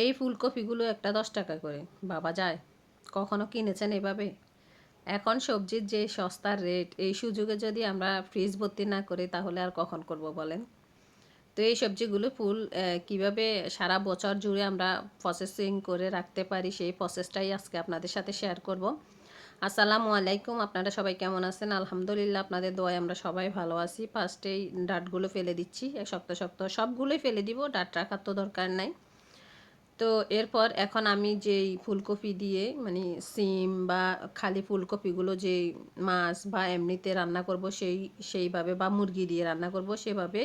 এই ফুলকপিগুলো একটা দশ টাকা করে। বাবা যায়। কখনো কিনেছেন এভাবে? এখন সবজির যে সস্তার রেট এই সুযোগে যদি আমরা ফ্রিজ ভর্তি না করি, তাহলে আর কখন করব বলেন? তো এই সবজিগুলো ফুল কীভাবে সারা বছর জুড়ে আমরা প্রসেসিং করে রাখতে পারি, সেই প্রসেসটাই আজকে আপনাদের সাথে শেয়ার করব। আসসালামু আলাইকুম, আপনারা সবাই কেমন আছেন? আলহামদুলিল্লাহ, আপনাদের দোয়ায় আমরা সবাই ভালো আছি। ফার্স্টেই ডাটগুলো ফেলে দিচ্ছি, এক শক্ত শক্ত সবগুলোই ফেলে দিব, ডাট রাখার তো দরকার নাই। তো এরপর এখন আমি যেই ফুলকপি দিয়ে মানে সিম বা খালি ফুলকপিগুলো যে মাছ বা এমনিতে রান্না করব সেই, সেইভাবে বা মুরগি দিয়ে রান্না করব সেভাবে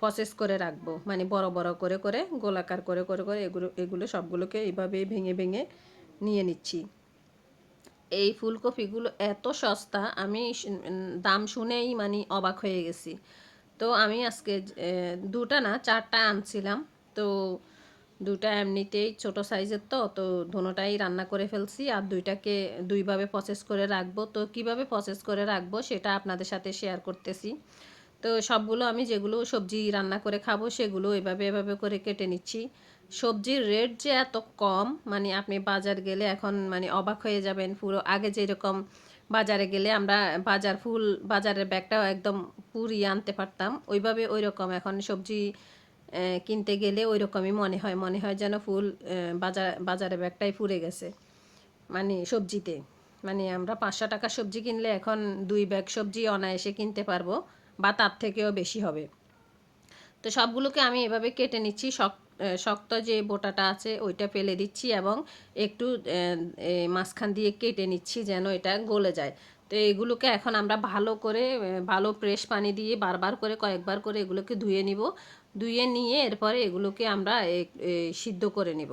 প্রসেস করে রাখব। মানে বড় বড় করে করে, গোলাকার করে করে করে এগুলো এগুলো সবগুলোকে এইভাবে ভেঙে ভেঙে নিয়ে নিচ্ছি। এই ফুলকপিগুলো এত সস্তা, আমি দাম শুনেই মানে অবাক হয়ে গেছি। তো আমি আজকে দুটা না, চারটা আনছিলাম। তো দুটা এমনিতেই ছোট সাইজের তো তো দুটোটাই রান্না করে ফেলছি আর দুইটাকে দুইভাবে প্রসেস করে রাখব। তো কীভাবে প্রসেস করে রাখব সেটা আপনাদের সাথে শেয়ার করতেছি। তো সবগুলো আমি যেগুলো সবজি রান্না করে খাব সেগুলো এভাবে এভাবে করে কেটে নিচ্ছি। সবজির রেট যে এত কম মানে আপনি বাজার গেলে এখন মানে অবাক হয়ে যাবেন পুরো। আগে যেরকম বাজারে গেলে আমরা বাজার ফুল, বাজারের ব্যাগটাও একদম পুরিয়ে আনতে পারতাম, ওইভাবে ওই রকম এখন সবজি কিনতে গেলে ওই রকমই মনে হয়। মনে হয় যেন ফুল বাজার, বাজারে ব্যাগটাই পুড়ে গেছে। মানে সবজিতে। মানে আমরা পাঁচশো টাকা সবজি কিনলে এখন দুই ব্যাগ সবজি অনায়াসে কিনতে পারব বা তার থেকেও বেশি হবে। তো সবগুলোকে আমি এভাবে কেটে নিচ্ছি। শক- শক্ত যে বোটাটা আছে ওইটা ফেলে দিচ্ছি এবং একটু মাঝখান দিয়ে কেটে নিচ্ছি যেন এটা গলে যায়। তো এগুলোকে এখন আমরা ভালো করে ভালো ফ্রেশ পানি দিয়ে বারবার করে, কয়েকবার করে এগুলোকে ধুয়ে নিব। ধুয়ে নিয়ে এরপরে এগুলোকে আমরা সিদ্ধ করে নিব।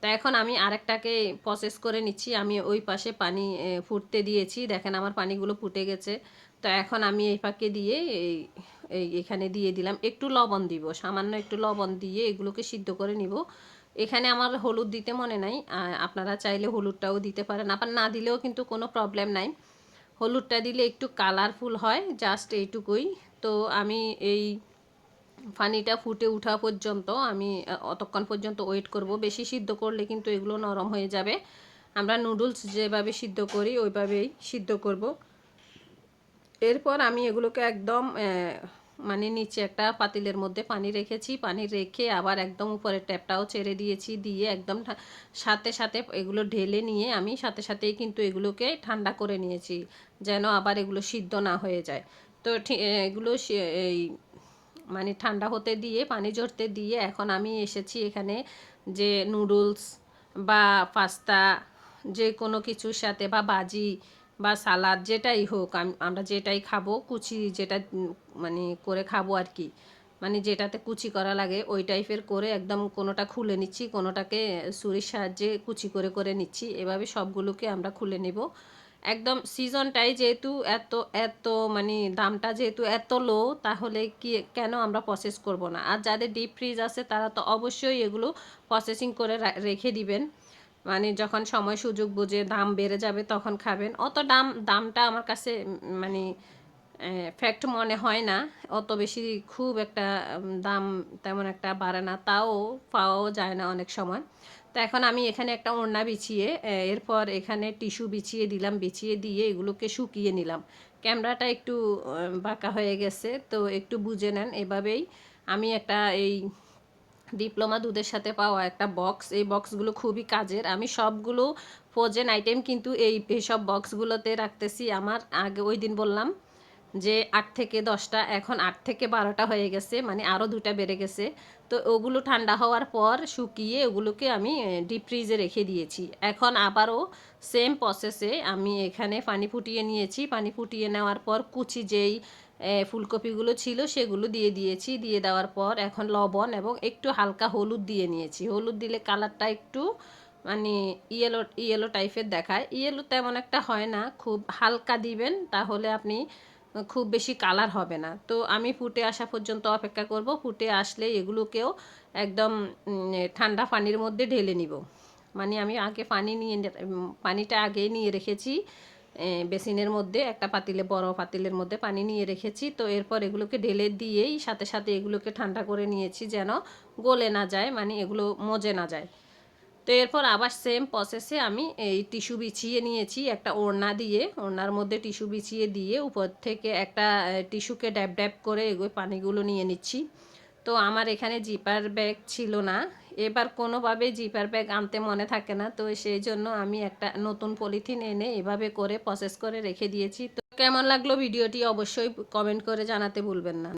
তা এখন আমি আরেকটাকে প্রসেস করে নিচ্ছি। আমি ওই পাশে পানি ফুটতে দিয়েছি। দেখেন আমার পানিগুলো ফুটে গেছে। তো এখন আমি এই পাকে দিয়ে এই এখানে দিয়ে দিলাম। একটু লবণ দিব, সামান্য একটু লবণ দিয়ে এগুলোকে সিদ্ধ করে নিব। এখানে আমার হলুদ দিতে মনে নাই। আপনারা চাইলে হলুদটাও দিতে পারেন। আবার না দিলেও কিন্তু কোনো প্রবলেম নাই। হলুদটা দিলে একটু কালারফুল হয় জাস্ট এইটুকুই। তো আমি এই পানিটা ফুটে ওঠা পর্যন্ত আমি অতক্ষণ পর্যন্ত ওয়েট করব। বেশি সিদ্ধ করলে কিন্তু এগুলো নরম হয়ে যাবে। আমরা নুডলস যেভাবে সিদ্ধ করি, ওইভাবেই সিদ্ধ করব। এরপর আমি এগুলোকে একদম মানে নিচে একটা পাতিলের মধ্যে পানি রেখেছি। পানি রেখে আবার একদম উপরে ট্যাপটাও ছেড়ে দিয়েছি। দিয়ে একদম সাথে সাথে এগুলো ঢেলে নিয়ে আমি সাথে সাথেই কিন্তু এগুলোকে ঠান্ডা করে নিয়েছি, যেন আবার এগুলো সিদ্ধ না হয়ে যায়। তো এগুলো এই মানে ঠান্ডা হতে দিয়ে, পানি ঝরতে দিয়ে এখন আমি এসেছি এখানে যে নুডলস বা পাস্তা যে কোনো কিছুর সাথে বা বাজি বা সালাদ যেটাই হোক আমরা যেটাই খাব, কুচি যেটা মানে করে খাব আর কি। মানে যেটাতে কুচি করা লাগে ওই টাইপের করে একদম কোনোটা খুলে নিচ্ছি, কোনোটাকে ছুরির সাহায্যে কুচি করে করে নিচ্ছি। এভাবে সবগুলোকে আমরা খুলে নিব। একদম সিজনটাই যেহেতু এত এত মানে দামটা যেহেতু এত লো তাহলে কি, কেন আমরা প্রসেস করব না? আর যাদের ডিপ ফ্রিজ আছে, তারা তো অবশ্যই এগুলো প্রসেসিং করে রেখে দিবেন। মানে যখন সময় সুযোগ বুঝে দাম বেড়ে যাবে, তখন খাবেন। অত দাম, দামটা আমার কাছে মানে ফ্যাক্ট মনে হয় না। অত বেশি খুব একটা দাম তেমন একটা বাড়ে না। তাও পাওয়াও যায় না অনেক সময়। তো এখন আমি এখানে একটা ওড়না বিছিয়ে এরপর এখানে টিস্যু বিছিয়ে দিলাম, বিছিয়ে দিয়ে এগুলোকে শুকিয়ে নিলাম। ক্যামেরাটা একটু বাঁকা হয়ে গেছে, তো একটু বুঝে নেন। এভাবেই আমি একটা এই ডিপ্লোমা দুধের সাথে পাওয়া একটা বক্স। এই বক্সগুলো খুবই কাজের। আমি সবগুলো ফ্রোজেন আইটেম কিন্তু এই এইসব বক্সগুলোতে রাখতেছি। আমার আগে ওই দিন বললাম যে আট থেকে দশটা, এখন আট থেকে বারোটা হয়ে গেছে মানে আরও দুটা বেড়ে গেছে। তো ওগুলো ঠান্ডা হওয়ার পর শুকিয়ে ওগুলোকে আমি ডিপ ফ্রিজে রেখে দিয়েছি। এখন আবারও সেম প্রসেসে আমি এখানে পানি ফুটিয়ে নিয়েছি। পানি ফুটিয়ে নেওয়ার পর কুচি যেই ফুলকপিগুলো ছিল সেগুলো দিয়ে দিয়েছি। দিয়ে দেওয়ার পর এখন লবণ এবং একটু হালকা হলুদ দিয়ে নিয়েছি। হলুদ দিলে কালারটা একটু মানে ইয়েলো ইয়েলো টাইপের দেখায়। ইয়েলো তেমন একটা হয় না, খুব হালকা দিবেন, তাহলে আপনি খুব বেশি কালার হবে না। তো আমি ফুটে আসা পর্যন্ত অপেক্ষা করব। ফুটে আসলে এগুলোকেও একদম ঠান্ডা পানির মধ্যে ঢেলে নিব। মানে আমি আগে পানি নিয়ে পানিটা আগে নিয়ে রেখেছি। বেসিনের মধ্যে, একটা পাতিলে, বড় পাতিলের মধ্যে পানি নিয়ে রেখেছি। তো এরপর এগুলোকে ঢেলে দিয়েই সাথে সাথে এগুলোকে ঠান্ডা করে নিয়েছি যেন গলে না যায় মানে এগুলো মজে না যায়। তো এরপর আবার সেম প্রসেসে আমি এই টিস্যু বিছিয়ে নিয়েছি একটা ওড়না দিয়ে। ওড়নার মধ্যে টিস্যু বিছিয়ে দিয়ে উপর থেকে একটা টিস্যুকে ড্যাব ড্যাব করে এগুলো পানিগুলো নিয়ে নিচ্ছি। তো আমার এখানে জিপার ব্যাগ ছিল না। এবার কোনোভাবে জিপার ব্যাগ আনতে মনে থাকে না। তো সেই জন্য আমি একটা নতুন পলিথিন এনে এভাবে করে প্রসেস করে রেখে দিয়েছি। তো কেমন লাগল ভিডিওটি অবশ্যই কমেন্ট করে জানাতে ভুলবেন না।